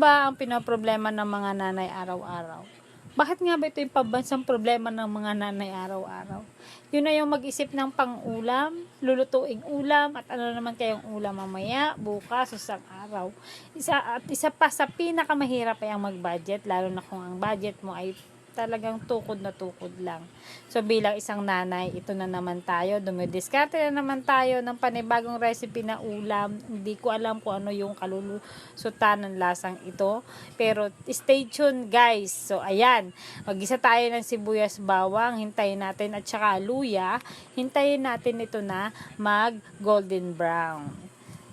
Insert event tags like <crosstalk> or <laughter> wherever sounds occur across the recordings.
ba ang pinaproblema ng mga nanay araw-araw? Bakit nga ba ito yung pambansang problema ng mga nanay araw-araw? Yun na yung mag-isip ng pang-ulam, lulutuing ulam, at ano naman kayong ulam mamaya, bukas, isang araw. Isa, at isa pa sa pinakamahirap ay ang mag-budget, lalo na kung ang budget mo ay talagang tukod na tukod lang. So bilang isang nanay, ito na naman tayo, dumidiskarte na naman tayo ng panibagong recipe na ulam. Hindi ko alam kung ano yung kalulusutan ng lasang ito. Pero stay tuned guys. So ayan, mag-isa tayo ng sibuyas bawang, hintayin natin at saka luya. Hintayin natin ito na mag golden brown.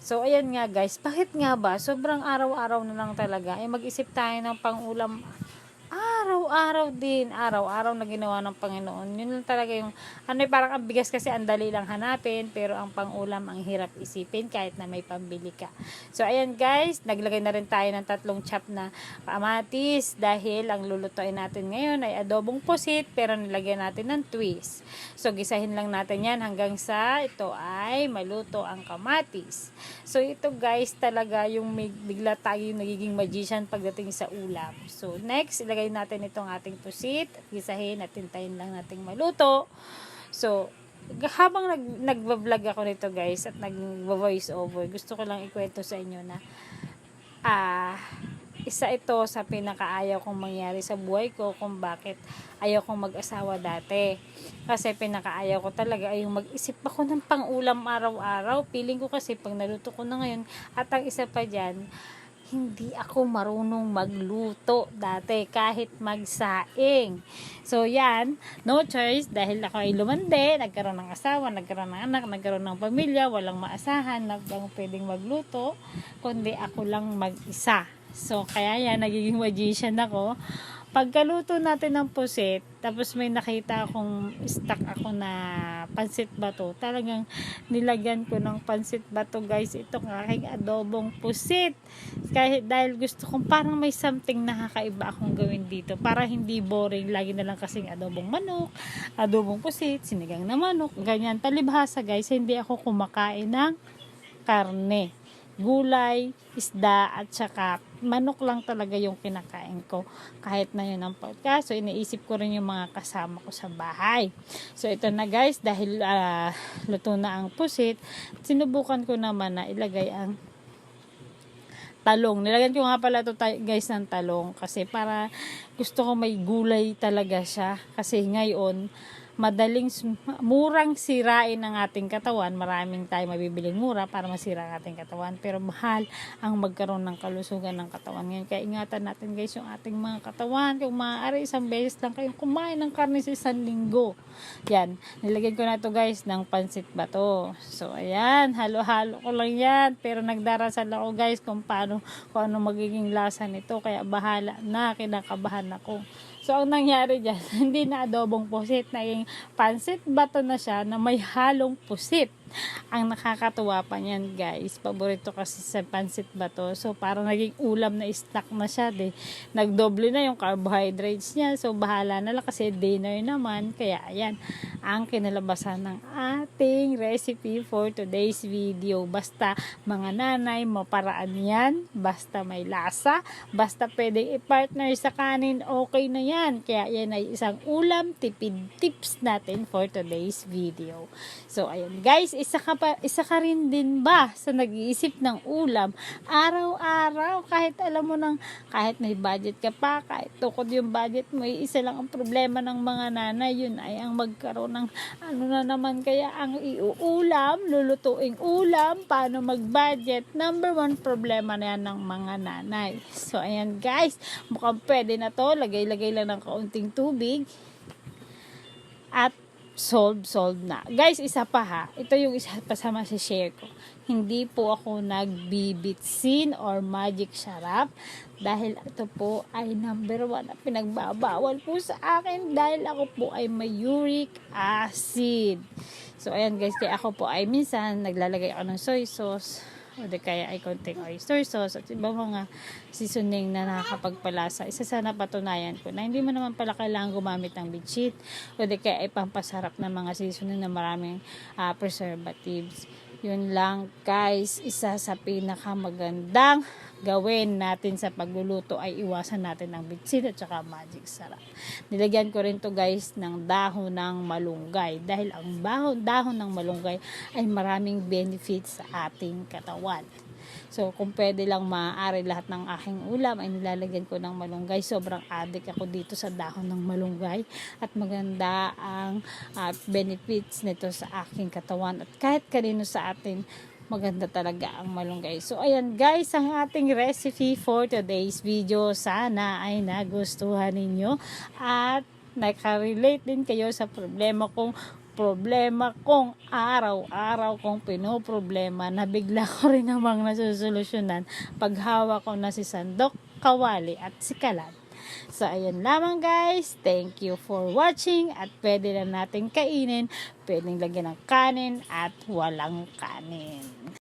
So, ayan nga guys, bakit nga ba? Sobrang araw-araw na lang talaga. Eh, mag-isip tayo ng pang-ulam araw-araw din, araw-araw na ginawa ng Panginoon. Yun lang talaga yung, ano eh, parang ang bigas kasi ang dali lang hanapin, pero ang pangulam ang hirap isipin kahit na may pambili ka. So, ayan guys, naglagay na rin tayo ng tatlong chop na kamatis dahil ang lulutuin natin ngayon ay adobong pusit, pero nilagyan natin ng twist. So, gisahin lang natin yan hanggang sa ito ay maluto ang kamatis. So, ito guys, talaga yung bigla tayo yung nagiging magician pagdating sa ulam. So, next, ilagay natin itong ating pusit, gisahin at hintayin lang nating maluto. So, habang nag, nagbablog ako nito guys at nag-voice over, gusto ko lang ikwento sa inyo na ah, isa ito sa pinakaayaw kong mangyari sa buhay ko kung bakit ayaw kong mag-asawa dati. Kasi pinakaayaw ko talaga ay yung mag-isip ako ng pang-ulam araw-araw. Feeling ko kasi pag naluto ko na ngayon at ang isa pa dyan, hindi ako marunong magluto dati kahit magsaing. So yan, no choice dahil ako ay lumande, nagkaroon ng asawa, nagkaroon ng anak, nagkaroon ng pamilya, walang maasahan na bang pwedeng magluto, kundi ako lang mag-isa. So kaya yan, nagiging magician ako pagkaluto natin ng pusit, tapos may nakita akong stock ako na pansit bato, talagang nilagyan ko ng pansit bato guys, itong aking adobong pusit. Kahit dahil gusto kong parang may something nakakaiba akong gawin dito, para hindi boring, lagi na lang kasing adobong manok, adobong pusit, sinigang na manok, ganyan. Talibhasa guys, hindi ako kumakain ng karne gulay, isda, at saka manok lang talaga yung kinakain ko. Kahit na yun ang podcast. So, iniisip ko rin yung mga kasama ko sa bahay. So, ito na guys, dahil uh, luto na ang pusit, sinubukan ko naman na ilagay ang talong. Nilagyan ko nga pala ito guys ng talong kasi para gusto ko may gulay talaga siya. Kasi ngayon, madaling murang sirain ang ating katawan. Maraming tayo mabibiling mura para masira ang ating katawan. Pero mahal ang magkaroon ng kalusugan ng katawan. Ngayon, kaya ingatan natin guys yung ating mga katawan. Kung maaari isang beses lang kayong kumain ng karne sa isang linggo. Yan. Nilagyan ko na to guys ng pansit bato. So, ayan. Halo-halo ko lang yan. Pero nagdarasal ako guys kung paano, kung ano magiging lasa nito. Kaya bahala na. Kinakabahan ako. So, ang nangyari dyan, <laughs> hindi na adobong pusit, naging pansit bato na siya na may halong pusit. <laughs> Ang nakakatuwa pa niyan guys, paborito kasi sa pansit bato. So, parang naging ulam na snack na siya. De. Nagdoble na yung carbohydrates niya. So, bahala na lang kasi dinner naman. Kaya, ayan, ang kinalabasan ng ating recipe for today's video. Basta, mga nanay, maparaan yan. Basta may lasa. Basta pwedeng i-partner sa kanin, okay na yan. Kaya, yan ay isang ulam tipid tips natin for today's video. So, ayun guys, isa ka, pa, isa ka rin din ba sa nag-iisip ng ulam? Araw-araw kahit alam mo nang kahit may budget ka pa kahit tukod yung budget mo isa lang ang problema ng mga nanay yun ay ang magkaroon ng ano na naman kaya ang iuulam lulutuing ulam paano mag-budget? Number one problema na yan ng mga nanay. So ayan guys mukhang pwede na to. Lagay-lagay lang ng kaunting tubig. At solve, solve na. Guys, isa pa ha. Ito yung isa pa sa share ko. Hindi po ako nagbibitsin or magic sarap dahil ito po ay number one na pinagbabawal po sa akin dahil ako po ay may uric acid. So, ayan guys, kaya ako po ay minsan naglalagay ako ng soy sauce o di kaya ay konting oyster sauce at ibang mga seasoning na nakakapagpalasa. Isa sa napatunayan ko na hindi mo naman pala kailangan gumamit ng bitchit o di kaya ay pampasarap ng mga seasoning na maraming uh, preservatives. Yun lang guys, isa sa pinakamagandang gawin natin sa pagluluto ay iwasan natin ang bitsin at saka magic sarap. Nilagyan ko rin to guys ng dahon ng malunggay dahil ang bahon, dahon ng malunggay ay maraming benefits sa ating katawan. So, kung pwede lang maaari lahat ng aking ulam ay nilalagyan ko ng malunggay. Sobrang addict ako dito sa dahon ng malunggay at maganda ang ah, benefits nito sa aking katawan at kahit kanino sa atin maganda talaga ang malunggay. So, ayan guys, ang ating recipe for today's video. Sana ay nagustuhan ninyo at nakarelate din kayo sa problema kong problema kong araw-araw kong pinoproblema na bigla ko rin namang nasusolusyonan pag hawak ko na si Sandok, Kawali at si Kalat. So, ayan lamang guys. Thank you for watching at pwede na natin kainin. Pwedeng lagyan ng kanin at walang kanin.